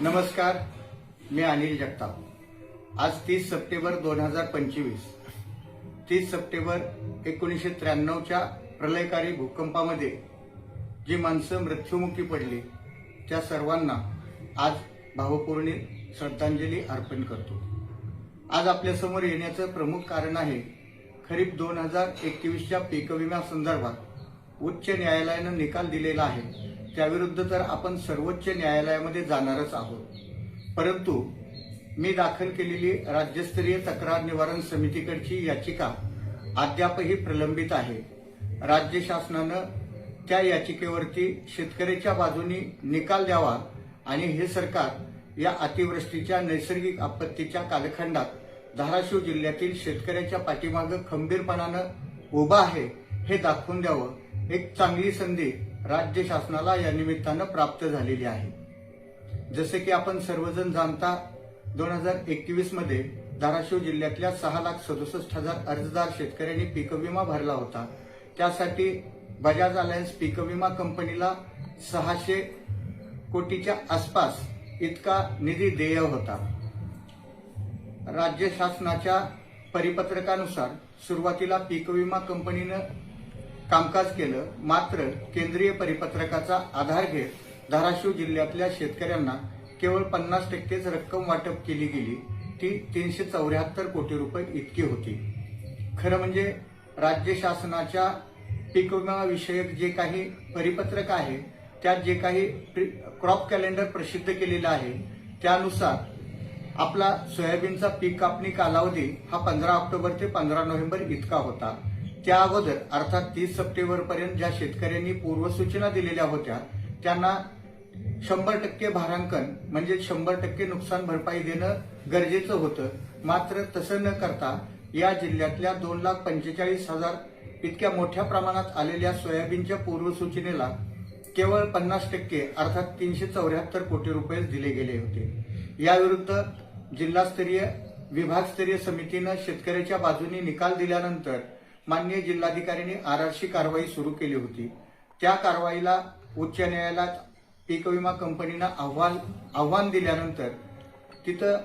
नमस्कार मी अनिल जगताप. आज तीस सप्टेंबर दोन हजार पंचवीस. तीस सप्टेंबर एकोणीसशे त्र्याण्णवच्या प्रलयकारी भूकंपामध्ये जी माणसं मृत्युमुखी पडली त्या सर्वांना आज भावपूर्ण श्रद्धांजली अर्पण करतो. आज आपल्यासमोर येण्याचं प्रमुख कारण आहे खरीप दोन हजार एकवीसच्या पीक विम्या संदर्भात उच्च न्यायालयानं निकाल दिलेला आहे. त्याविरुद्ध तर आपण सर्वोच्च न्यायालयामध्ये जाणारच आहोत. परंतु मी दाखल केलेली राज्यस्तरीय तक्रार निवारण समितीकडची याचिका अद्यापही प्रलंबित आहे. राज्य शासनानं त्या याचिकेवरती शेतकऱ्याच्या बाजूनी निकाल द्यावा आणि हे सरकार या अतिवृष्टीच्या नैसर्गिक आपत्तीच्या कालखंडात धाराशिव जिल्ह्यातील शेतकऱ्याच्या पाठीमागं खंबीरपणानं उभा आहे हे दाखवून द्यावं. एक चांगली संधी राज्य शासनाला या निमित्तानं प्राप्त झालेली आहे. जसे की आपण सर्वजण जाणता दोन हजार एकवीसमध्ये धाराशिव जिल्ह्यातल्या सहा लाख सदुसष्ट हजार अर्जदार शेतकऱ्यांनी पीक विमा भरला होता. त्यासाठी बजाज अलायन्स पीक विमा कंपनीला सहाशे कोटीच्या आसपास इतका निधी देय होता. राज्य शासनाच्या परिपत्रकानुसार सुरुवातीला पीक विमा कंपनीनं कामकाज केलं मात्र केंद्रीय परिपत्रकाचा आधार घेत धाराशिव जिल्ह्यातल्या शेतकऱ्यांना केवळ पन्नास टक्केच रक्कम वाटप केली गेली ती तीनशे चौऱ्याहत्तर कोटी रुपये इतकी होती. खरं म्हणजे राज्य शासनाच्या पीक विषयक जे काही परिपत्रक आहे त्यात जे काही क्रॉप कॅलेंडर प्रसिद्ध केलेलं आहे त्यानुसार आपला सोयाबीनचा पीक कापणी कालावधी हा पंधरा ऑक्टोबर ते पंधरा नोव्हेंबर इतका होता. त्या अगोदर अर्थात तीस सप्टेंबर पर्यंत ज्या शेतकऱ्यांनी पूर्वसूचना दिलेल्या होत्या त्यांना शंभर टक्के भारांकन म्हणजे शंभर टक्के नुकसान भरपाई देणं गरजेचं होतं. मात्र तसं न करता या जिल्ह्यातल्या दोन लाख पंचेचाळीस हजार इतक्या मोठ्या प्रमाणात आलेल्या सोयाबीनच्या पूर्वसूचनेला केवळ पन्नास टक्के अर्थात तीनशे चौऱ्याहत्तर कोटी रुपये दिले गेले होते. याविरुद्ध जिल्हास्तरीय विभागस्तरीय समितीनं शेतकऱ्याच्या बाजूने निकाल दिल्यानंतर माननीय जिल्हाधिकाऱ्यांनी आरआरशी कारवाई सुरू केली होती. त्या कारवाईला उच्च न्यायालयात पीक विमा कंपनीनं अहवाल आव्हान दिल्यानंतर तिथं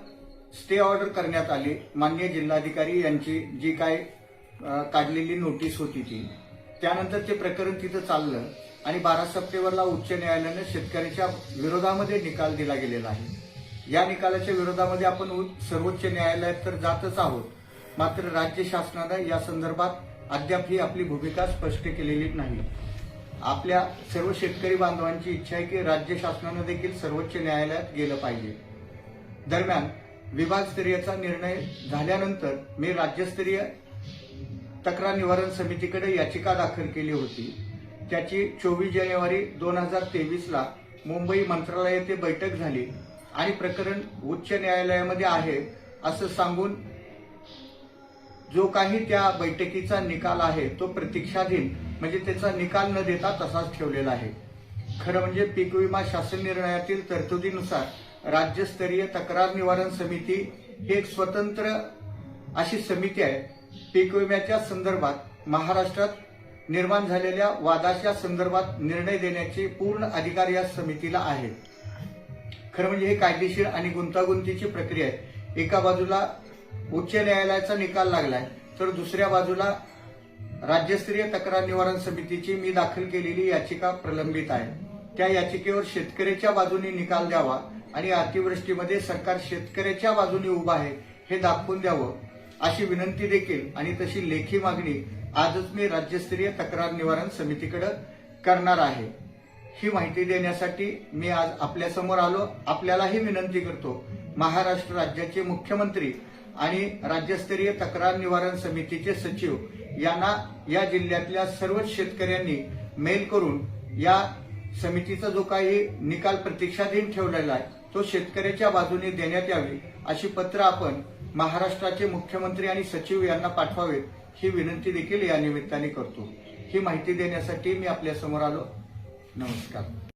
स्टे ऑर्डर करण्यात आली. मान्य जिल्हाधिकारी यांची जी काय काढलेली नोटीस होती ती. त्यानंतर ते प्रकरण तिथं चाललं आणि बारा सप्टेंबरला उच्च न्यायालयानं शेतकऱ्याच्या विरोधामध्ये निकाल दिला गेलेला आहे. या निकालाच्या विरोधामध्ये आपण सर्वोच्च न्यायालयात तर जातच आहोत. मात्र राज्य शासनानं या संदर्भात अद्याप ही आपली भूमिका स्पष्ट केलेली नाही. आपल्या सर्व शेतकरी बांधवांची इच्छा आहे की राज्य शासनानं देखील सर्वोच्च न्यायालयात गेलं पाहिजे. दरम्यान विभागस्तरीयचा निर्णय झाल्यानंतर मी राज्यस्तरीय तक्रार निवारण समितीकडे याचिका दाखल केली होती. त्याची चोवीस जानेवारी दोन हजार तेवीसला मुंबई मंत्रालय येथे बैठक झाली आणि प्रकरण उच्च न्यायालयामध्ये आहे असं सांगून जो काही त्या बैठकीचा निकाल आहे तो प्रतीक्षाधीन म्हणजे त्याचा निकाल न देता तसाच ठेवलेला आहे. खरं म्हणजे पीक विमा शासन निर्णयातील तरतुदीनुसार राज्यस्तरीय तक्रार निवारण समिती ही एक स्वतंत्र अशी समिती आहे. पीक विम्याच्या संदर्भात महाराष्ट्रात निर्माण झालेल्या वादाच्या संदर्भात निर्णय देण्याचे पूर्ण अधिकार या समितीला आहे. खरं म्हणजे हे कायदेशीर आणि गुंतागुंतीची प्रक्रिया आहे. एका बाजूला उच्च न्यायालयाचा निकाल लागलाय. तर दुसऱ्या बाजूला राज्यस्तरीय तक्रार निवारण समितीची मी दाखल केलेली याचिका प्रलंबित आहे. त्या याचिकेवर शेतकऱ्याच्या बाजूने निकाल द्यावा आणि अतिवृष्टीमध्ये सरकार शेतकऱ्याच्या बाजूने उभं आहे हे दाखवून द्यावं अशी विनंती देखील आणि तशी लेखी मागणी आजच मी राज्यस्तरीय तक्रार निवारण समितीकडे करणार आहे. ही माहिती देण्यासाठी मी आज आपल्यासमोर आलो. आपल्यालाही विनंती करतो महाराष्ट्र राज्याचे मुख्यमंत्री आणि राज्यस्तरीय तक्रार निवारण समितीचे सचिव यांना या जिल्ह्यातल्या सर्वच शेतकऱ्यांनी मेल करून या समितीचा जो काही निकाल प्रतीक्षाधीन ठेवलेला आहे तो शेतकऱ्याच्या बाजूने देण्यात यावी अशी पत्र आपण महाराष्ट्राचे मुख्यमंत्री आणि सचिव यांना पाठवावेत ही विनंती देखील या निमित्ताने करतो. ही माहिती देण्यासाठी मी आपल्यासमोर आलो. नमस्कार.